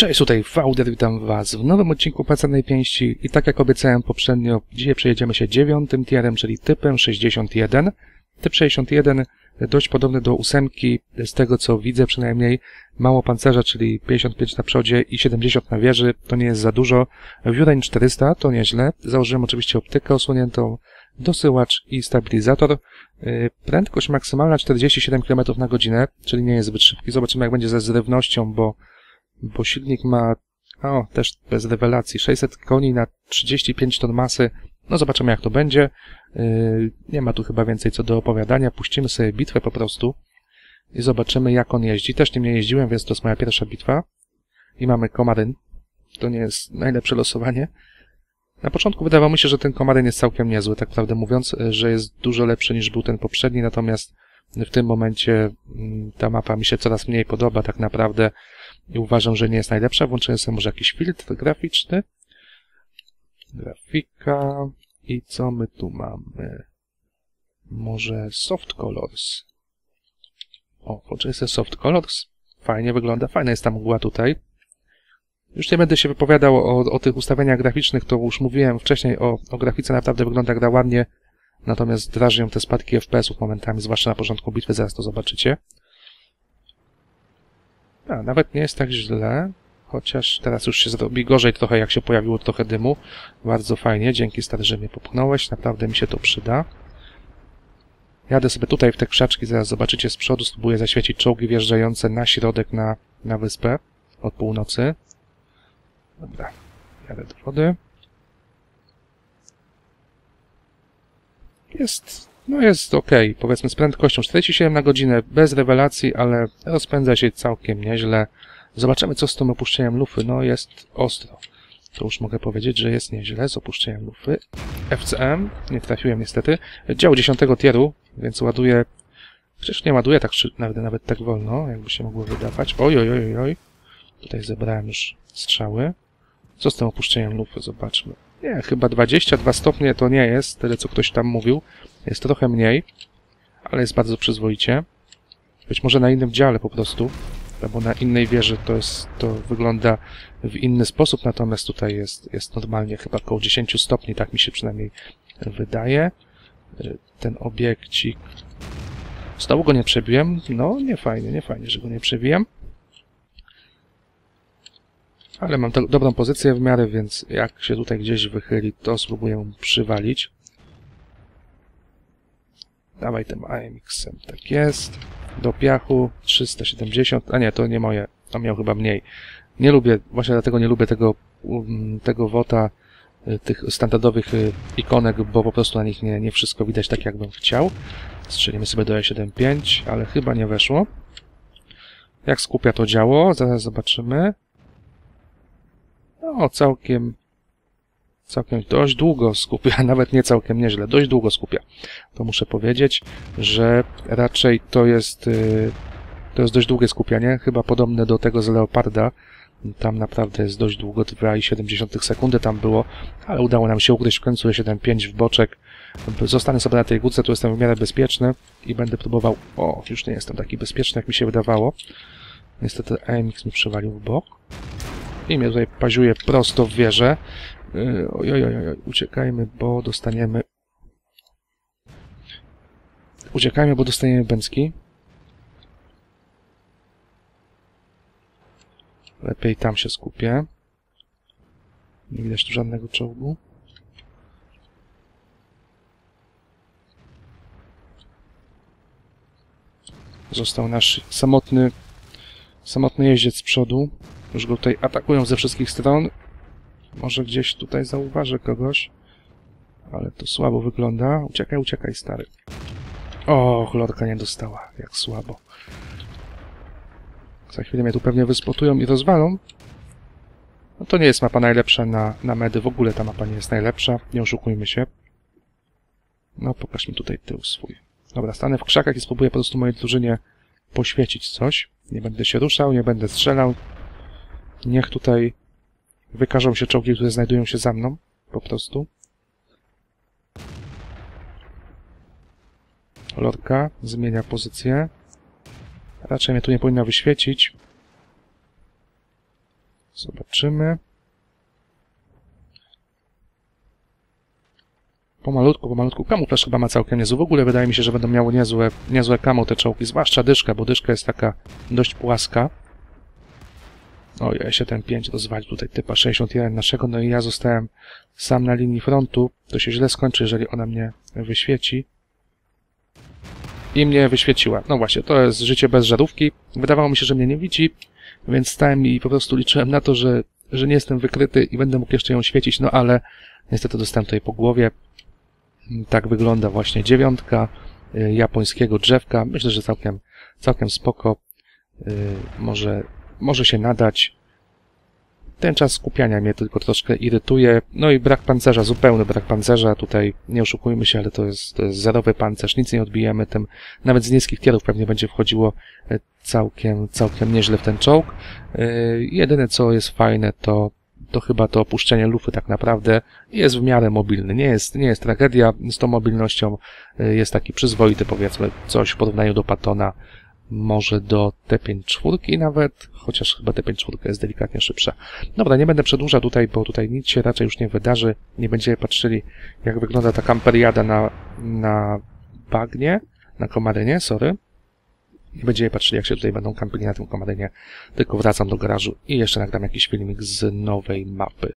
Cześć, tutaj Fauder, witam Was w nowym odcinku Pacernej Pięści i tak jak obiecałem poprzednio, dzisiaj przejedziemy się dziewiątym tierem, czyli typem 61. Typ 61 dość podobny do ósemki, z tego co widzę przynajmniej, mało pancerza, czyli 55 na przodzie i 70 na wieży, to nie jest za dużo. Viewrange 400 to nieźle, założyłem oczywiście optykę osłoniętą, dosyłacz i stabilizator. Yy, Prędkość maksymalna 47 km na godzinę, czyli nie jest zbyt szybki. Zobaczymy jak będzie ze zrywnością, bo bo silnik ma, o, też bez rewelacji, 600 koni na 35 ton masy. No zobaczymy jak to będzie. Yy, nie ma tu chyba więcej co do opowiadania. Puścimy sobie bitwę po prostu i zobaczymy jak on jeździ. Też nim nie jeździłem, więc to jest moja pierwsza bitwa. I mamy komaryn. To nie jest najlepsze losowanie. Na początku wydawało mi się, że ten komaryn jest całkiem niezły, tak prawdę mówiąc, że jest dużo lepszy niż był ten poprzedni, natomiast w tym momencie mm, ta mapa mi się coraz mniej podoba tak naprawdę i uważam, że nie jest najlepsza. Włączyłem sobie może jakiś filtr graficzny. Grafika. I co my tu mamy? Może soft colors. O, włączyłem sobie soft colors. Fajnie wygląda. Fajna jest ta mgła tutaj. Już nie będę się wypowiadał o, o tych ustawieniach graficznych, to już mówiłem wcześniej o, o grafice, naprawdę wygląda gra ładnie, natomiast drażnią te spadki FPS-ów momentami, zwłaszcza na początku bitwy, zaraz to zobaczycie. A, nawet nie jest tak źle, chociaż teraz już się zrobi gorzej trochę, jak się pojawiło trochę dymu. Bardzo fajnie, dzięki stary, że mnie popchnąłeś, naprawdę mi się to przyda. Jadę sobie tutaj w te krzaczki, zaraz zobaczycie z przodu, spróbuję zaświecić czołgi wjeżdżające na środek, na, na wyspę od północy. Dobra, jadę do wody. Jest, no jest ok, powiedzmy z prędkością 47 na godzinę, bez rewelacji, ale rozpędza się całkiem nieźle. Zobaczymy co z tym opuszczeniem lufy, no jest ostro. To już mogę powiedzieć, że jest nieźle z opuszczeniem lufy. FCM, nie trafiłem niestety. Dział 10 tieru, więc ładuję... Przecież nie ładuję tak nawet, nawet tak wolno, jakby się mogło wydawać. Oj, oj, oj, oj. Tutaj zebrałem już strzały. Co z tym opuszczeniem lufy? Zobaczmy. Nie, chyba 22 stopnie to nie jest, tyle co ktoś tam mówił. Jest trochę mniej, ale jest bardzo przyzwoicie. Być może na innym dziale po prostu, albo na innej wieży to, jest, to wygląda w inny sposób, natomiast tutaj jest, jest normalnie chyba około 10 stopni, tak mi się przynajmniej wydaje. Ten obiekcik... Znowu go nie przebiłem? No, nie fajnie, nie fajnie, że go nie przebiłem. Ale mam dobrą pozycję w miarę, więc jak się tutaj gdzieś wychyli, to spróbuję przywalić. Dawaj tym AMX-em. Tak jest. Do piachu 370. A nie, to nie moje. On miał chyba mniej. Nie lubię, właśnie dlatego nie lubię tego, um, tego wota, y, tych standardowych y, ikonek, bo po prostu na nich nie, nie wszystko widać tak, jakbym chciał. Strzelimy sobie do E75, ale chyba nie weszło. Jak skupia to działo? Zaraz zobaczymy. No, całkiem, całkiem dość długo skupia, nawet nie całkiem nieźle, dość długo skupia. To muszę powiedzieć, że raczej to jest, y, to jest dość długie skupianie, chyba podobne do tego z Leoparda. Tam naprawdę jest dość długo, 2,7 sekundy tam było, ale udało nam się ugryźć w końcu 7,5 w boczek. Zostanę sobie na tej górce, tu jestem w miarę bezpieczny i będę próbował... O, już nie jestem taki bezpieczny, jak mi się wydawało. Niestety AMX mi przywalił w bok. I mnie tutaj paziuje prosto w wieżę. Oj, oj, oj, oj, uciekajmy, bo dostaniemy... Uciekajmy, bo dostaniemy bęcki. Lepiej tam się skupię. Nie widać tu żadnego czołgu. Został nasz samotny, samotny jeździec z przodu. Już go tutaj atakują ze wszystkich stron. Może gdzieś tutaj zauważę kogoś. Ale to słabo wygląda. Uciekaj, uciekaj, stary. O, chlorka nie dostała. Jak słabo. Za chwilę mnie tu pewnie wyspotują i rozwalą. No to nie jest mapa najlepsza na, na medy. W ogóle ta mapa nie jest najlepsza. Nie oszukujmy się. No, pokaż mi tutaj tył swój. Dobra, stanę w krzakach i spróbuję po prostu mojej drużynie poświecić coś. Nie będę się ruszał, nie będę strzelał. Niech tutaj wykażą się czołgi, które znajdują się za mną. Po prostu. Lorka zmienia pozycję. Raczej mnie tu nie powinna wyświecić. Zobaczymy. Pomalutku, pomalutku. Kamuflaż chyba ma całkiem niezły. W ogóle wydaje mi się, że będą miały niezłe, niezłe kamo te czołgi, zwłaszcza dyszka, bo dyszka jest taka dość płaska. O, ja się ten 5 rozwalił tutaj typa 61 naszego, no i ja zostałem sam na linii frontu. To się źle skończy, jeżeli ona mnie wyświeci. I mnie wyświeciła. No właśnie, to jest życie bez żarówki. Wydawało mi się, że mnie nie widzi, więc stałem i po prostu liczyłem na to, że, że nie jestem wykryty i będę mógł jeszcze ją świecić, no ale niestety dostałem tutaj po głowie. Tak wygląda właśnie dziewiątka y, japońskiego drzewka. Myślę, że całkiem, całkiem spoko. Y, może, może się nadać. Ten czas skupiania mnie tylko troszkę irytuje. No i brak pancerza, zupełny brak pancerza. Tutaj nie oszukujmy się, ale to jest, to jest zerowy pancerz. Nic nie odbijemy tym. Nawet z niskich tierów pewnie będzie wchodziło y, całkiem, całkiem nieźle w ten czołg. Jedyne co jest fajne to to chyba to opuszczenie lufy tak naprawdę jest w miarę mobilny. Nie jest, nie jest tragedia z tą mobilnością. y, Jest taki przyzwoity, powiedzmy, coś w porównaniu do Patona, może do T5 czwórki nawet, chociaż chyba T5 czwórka jest delikatnie szybsza. Dobra, nie będę przedłużał tutaj, bo tutaj nic się raczej już nie wydarzy. Nie będziemy patrzyli, jak wygląda ta kamperiada na, na bagnie, na komarynie, sorry. Nie będziemy patrzyli, jak się tutaj będą kampili na tym komarynie, tylko wracam do garażu i jeszcze nagram jakiś filmik z nowej mapy.